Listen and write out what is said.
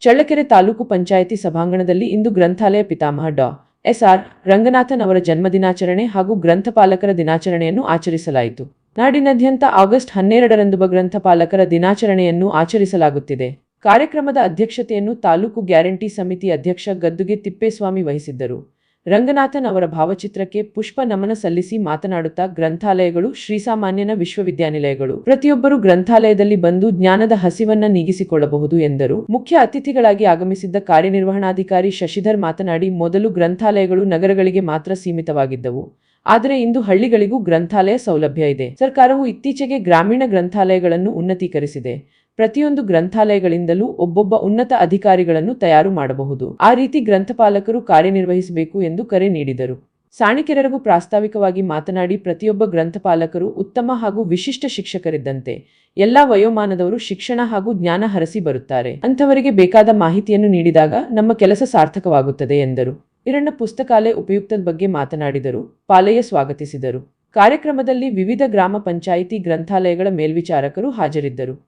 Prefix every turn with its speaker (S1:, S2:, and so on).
S1: ಚಳ್ಳಕೆರೆ ತಾಲೂಕು ಪಂಚಾಯಿತಿ ಸಭಾಂಗಣದಲ್ಲಿ ಇಂದು ಗ್ರಂಥಾಲಯ ಪಿತಾಮಹ ಡಾ. ಎಸ್ಆರ್. ರಂಗನಾಥನ್ ಅವರ ಜನ್ಮದಿನಾಚರಣೆ ಹಾಗೂ ಗ್ರಂಥಪಾಲಕರ ದಿನಾಚರಣೆಯನ್ನು ಆಚರಿಸಲಾಯಿತು. ನಾಡಿನಾದ್ಯಂತ ಆಗಸ್ಟ್ ಹನ್ನೆರಡರಂದು ಗ್ರಂಥಪಾಲಕರ ದಿನಾಚರಣೆಯನ್ನು ಆಚರಿಸಲಾಗುತ್ತಿದೆ. ಕಾರ್ಯಕ್ರಮದ ಅಧ್ಯಕ್ಷತೆಯನ್ನು ತಾಲೂಕು ಗ್ಯಾರಂಟಿ ಸಮಿತಿ ಅಧ್ಯಕ್ಷ ಗದ್ದುಗೆ ತಿಪ್ಪೇಸ್ವಾಮಿ ವಹಿಸಿದ್ದರು. ರಂಗನಾಥನ್ ಅವರ ಭಾವಚಿತ್ರಕ್ಕೆ ಪುಷ್ಪ ನಮನ ಸಲ್ಲಿಸಿ ಮಾತನಾಡುತ್ತಾ ಗ್ರಂಥಾಲಯಗಳು ಶ್ರೀಸಾಮಾನ್ಯನ ವಿಶ್ವವಿದ್ಯಾನಿಲಯಗಳು. ಪ್ರತಿಯೊಬ್ಬರು ಗ್ರಂಥಾಲಯದಲ್ಲಿ ಬಂದು ಜ್ಞಾನದ ಹಸಿವನ್ನ ನೀಗಿಸಿಕೊಳ್ಳಬಹುದು ಎಂದರು. ಮುಖ್ಯ ಅತಿಥಿಗಳಾಗಿ ಆಗಮಿಸಿದ್ದ ಕಾರ್ಯನಿರ್ವಹಣಾಧಿಕಾರಿ ಶಶಿಧರ್ ಮಾತನಾಡಿ, ಮೊದಲು ಗ್ರಂಥಾಲಯಗಳು ನಗರಗಳಿಗೆ ಮಾತ್ರ ಸೀಮಿತವಾಗಿದ್ದವು. ಆದರೆ ಇಂದು ಹಳ್ಳಿಗಳಿಗೂ ಗ್ರಂಥಾಲಯ ಸೌಲಭ್ಯ ಇದೆ. ಸರ್ಕಾರವು ಇತ್ತೀಚೆಗೆ ಗ್ರಾಮೀಣ ಗ್ರಂಥಾಲಯಗಳನ್ನು ಉನ್ನತೀಕರಿಸಿದೆ. ಪ್ರತಿಯೊಂದು ಗ್ರಂಥಾಲಯಗಳಿಂದಲೂ ಒಬ್ಬೊಬ್ಬ ಉನ್ನತ ಅಧಿಕಾರಿಗಳನ್ನು ತಯಾರು ಮಾಡಬಹುದು. ಆ ರೀತಿ ಗ್ರಂಥಪಾಲಕರು ಕಾರ್ಯನಿರ್ವಹಿಸಬೇಕು ಎಂದು ಕರೆ ನೀಡಿದರು. ಸಾಣಿಕೆರರಿಗೂ ಪ್ರಾಸ್ತಾವಿಕವಾಗಿ ಮಾತನಾಡಿ ಪ್ರತಿಯೊಬ್ಬ ಗ್ರಂಥಪಾಲಕರು ಉತ್ತಮ ಹಾಗೂ ವಿಶಿಷ್ಟ ಶಿಕ್ಷಕರಿದ್ದಂತೆ ಎಲ್ಲಾ ವಯೋಮಾನದವರು ಶಿಕ್ಷಣ ಹಾಗೂ ಜ್ಞಾನ ಹರಸಿ ಬರುತ್ತಾರೆ. ಅಂಥವರಿಗೆ ಬೇಕಾದ ಮಾಹಿತಿಯನ್ನು ನೀಡಿದಾಗ ನಮ್ಮ ಕೆಲಸ ಸಾರ್ಥಕವಾಗುತ್ತದೆ ಎಂದರು. ಇರಣ್ಣ ಪುಸ್ತಕಾಲಯ ಉಪಯುಕ್ತದ ಬಗ್ಗೆ ಮಾತನಾಡಿದರು. ಪಾಲಯ್ಯ ಸ್ವಾಗತಿಸಿದರು. ಕಾರ್ಯಕ್ರಮದಲ್ಲಿ ವಿವಿಧ ಗ್ರಾಮ ಪಂಚಾಯಿತಿ ಗ್ರಂಥಾಲಯಗಳ ಮೇಲ್ವಿಚಾರಕರು ಹಾಜರಿದ್ದರು.